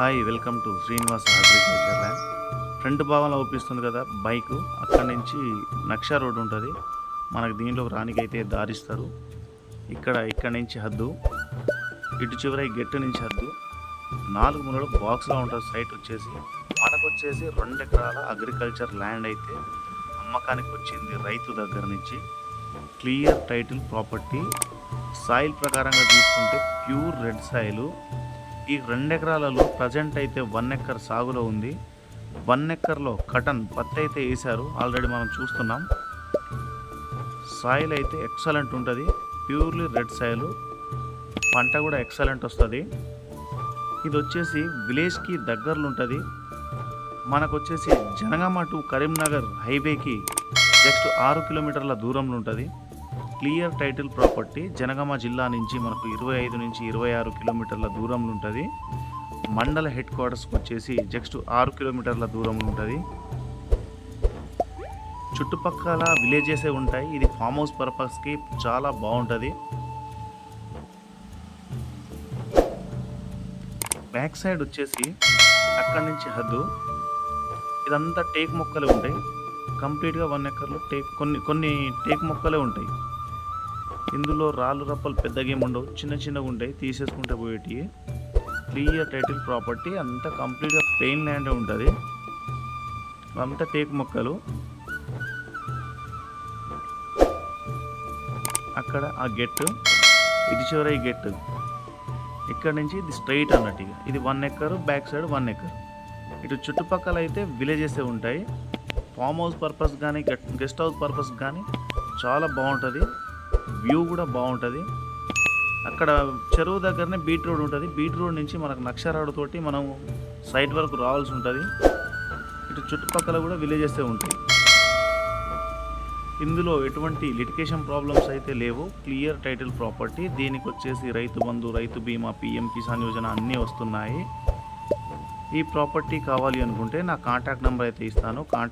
Hi welcome to Srinivasa agriculture land front భావన ఓపిస్తుంది కదా బైక్ అక్కడ నుంచి నక్షా రోడ్ ఉంటుంది. మనకు దీంట్లో రానికైతే దారిస్తారు ఇక్కడ ఇక్కడ నుంచి హద్దు ఇటు చివర గెట్టు నుంచి హద్దు. నాలుగు మూలలో బాక్స్లో ఉంటుంది సైట్ వచ్చేసి. మనకు వచ్చేసి రెండు ఎకరాల అగ్రికల్చర్ ల్యాండ్ అయితే అమ్మకానికి వచ్చింది రైతు దగ్గర నుంచి. క్లియర్ టైటిల్ ప్రాపర్టీ సాయిల్ ప్రకారంగా చూసుకుంటే ప్యూర్ రెడ్ సాయిలు ఈ రెండు ఎకరాలలో ప్రజెంట్ అయితే వన్ ఎక్కర్ సాగులో ఉంది. వన్ ఎక్కర్లో కటన్ పత్తి అయితే వేశారు. ఆల్రెడీ మనం చూస్తున్నాం. సాయిల్ అయితే ఎక్సలెంట్ ఉంటుంది. Purely red soil. పంట కూడా ఎక్సలెంట్ వస్తుంది. ఇది వచ్చేసి విలేజ్కి దగ్గరలో ఉంటుంది. మనకు వచ్చేసి జనగామ టు కరీంనగర్ హైవేకి జస్ట్ ఆరు కిలోమీటర్ల దూరంలో ఉంటుంది. క్లియర్ టైటిల్ ప్రాపర్టీ జనగామ జిల్లా నుంచి మనకు ఇరవై ఐదు నుంచి ఇరవై ఆరు కిలోమీటర్ల దూరంలో ఉంటుంది. మండల హెడ్ క్వార్టర్స్కి వచ్చేసి జస్ట్ ఆరు కిలోమీటర్ల దూరంలో ఉంటుంది. చుట్టుపక్కల విలేజెసే ఉంటాయి. ఇది ఫామ్ హౌస్ పర్పస్కి చాలా బాగుంటుంది. బ్యాక్ సైడ్ వచ్చేసి అక్కడి నుంచి హద్దు. ఇదంతా టేక్ మొక్కలే ఉంటాయి. కంప్లీట్గా వన్ ఎకర్లో టేక్ కొన్ని కొన్ని టేక్ మొక్కలే ఉంటాయి. ఇందులో రాళ్ళు రప్పలు పెద్దగా ఏమి ఉండవు. చిన్న చిన్నగా ఉంటాయి. తీసేసుకుంటే పోయేటివి క్లియర్ టైటిల్ ప్రాపర్టీ అంతా కంప్లీట్గా పెయిన్ ల్యాండ్ ఉంటుంది. అంతా టేక్ మొక్కలు. అక్కడ ఆ గెట్ ఇది చివర గెట్ ఇక్కడ నుంచి ఇది స్ట్రైట్ అన్నట్టు ఇది one acre back side one acre ఇటు చుట్టుపక్కల అయితే విలేజెస్ ఉంటాయి. ఫామ్ హౌస్ పర్పస్ కానీ గెస్ట్ హౌస్ పర్పస్ కానీ చాలా బాగుంటుంది. వ్యూ కూడా బాగుంటుంది. అక్కడ చెరువు దగ్గరనే బీట్ రోడ్ ఉంటుంది. బీట్ రోడ్ నుంచి మనకు నక్షరాడు తోటి మనం సైట్ వరకు రావాల్సి ఉంటుంది. ఇటు చుట్టుపక్కల కూడా విలేజెస్ ఉంటాయి. ఇందులో ఎటువంటి లిటికేషన్ ప్రాబ్లమ్స్ అయితే లేవు. క్లియర్ టైటిల్ ప్రాపర్టీ దీనికి వచ్చేసి రైతు బంధు రైతు బీమా పిఎం కిసాన్ యోజన అన్నీ వస్తున్నాయి. ఈ ప్రాపర్టీ కావాలి అనుకుంటే నా కాంటాక్ట్ నెంబర్ అయితే ఇస్తాను. కాంటాక్ట్